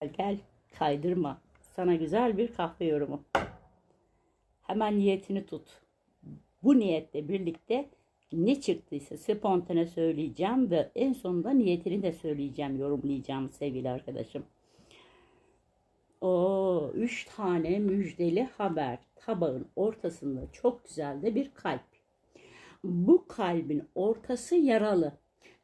Gel gel kaydırma. Sana güzel bir kahve yorumu. Hemen niyetini tut. Bu niyetle birlikte ne çıktıysa spontane söyleyeceğim ve en sonunda niyetini de söyleyeceğim, yorumlayacağım sevgili arkadaşım. O üç tane müjdeli haber tabağın ortasında çok güzel de bir kalp. Bu kalbin ortası yaralı.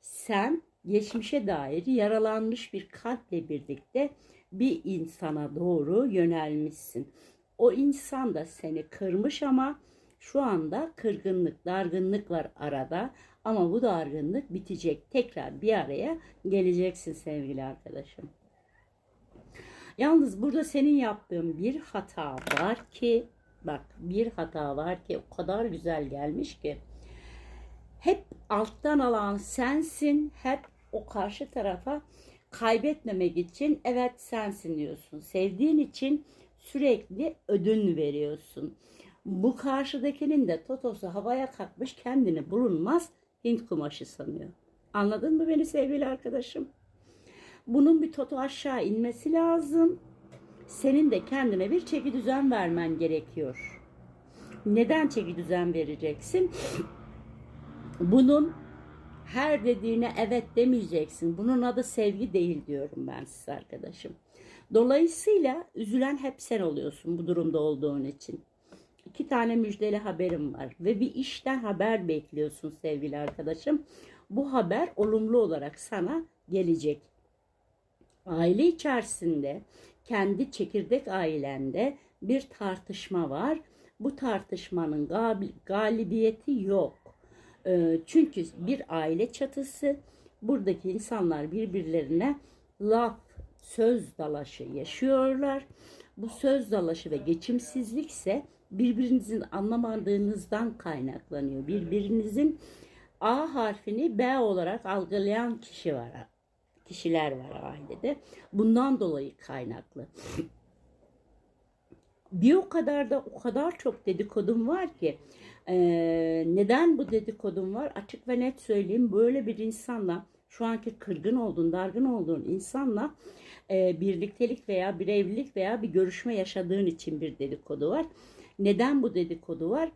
Sen geçmişe dair yaralanmış bir kalple birlikte bir insana doğru yönelmişsin. O insan da seni kırmış ama şu anda kırgınlık, dargınlık var arada. Ama bu dargınlık bitecek. Tekrar bir araya geleceksin sevgili arkadaşım. Yalnız burada senin yaptığın bir hata var ki bak bir hata var ki o kadar güzel gelmiş ki hep alttan alan sensin. Hep o karşı tarafa kaybetmemek için evet sensin diyorsun. Sevdiğin için sürekli ödün veriyorsun. Bu karşıdakinin de totosu havaya kalkmış kendini bulunmaz Hint kumaşı sanıyor. Anladın mı beni sevgili arkadaşım? Bunun bir toto aşağı inmesi lazım. Senin de kendine bir çeki düzen vermen gerekiyor. Neden çeki düzen vereceksin? Bunun her dediğine evet demeyeceksin. Bunun adı sevgi değil diyorum ben size arkadaşım. Dolayısıyla üzülen hep sen oluyorsun bu durumda olduğun için. İki tane müjdeli haberim var ve bir işten haber bekliyorsun sevgili arkadaşım. Bu haber olumlu olarak sana gelecek. Aile içerisinde kendi çekirdek ailende bir tartışma var. Bu tartışmanın galibiyeti yok. Ee, çünkü bir aile çatısı buradaki insanlar birbirlerine laf, söz dalaşı yaşıyorlar. Bu söz dalaşı ve geçimsizlik ise birbirinizin anlamadığınızdan kaynaklanıyor. Birbirinizin A harfini B olarak algılayan kişi var. Kişiler var ailede. Bundan dolayı kaynaklı. Bir o kadar da o kadar çok dedikodum var ki e, neden bu dedikodum var açık ve net söyleyeyim böyle bir insanla şu anki kırgın olduğun dargın olduğun insanla e, birliktelik veya bir evlilik veya bir görüşme yaşadığın için bir dedikodu var. Neden bu dedikodu var?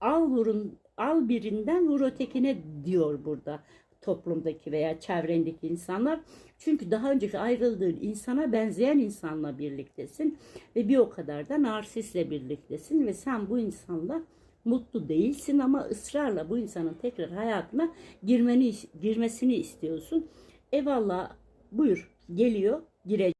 Al vurun, al birinden vur ötekine diyor burada toplumdaki veya çevrendeki insanlar. Çünkü daha önceki ayrıldığın insana benzeyen insanla birliktesin ve bir o kadar da narsistle birliktesin ve sen bu insanla mutlu değilsin ama ısrarla bu insanın tekrar hayatına girmeni girmesini istiyorsun. Eyvallah buyur geliyor girecek.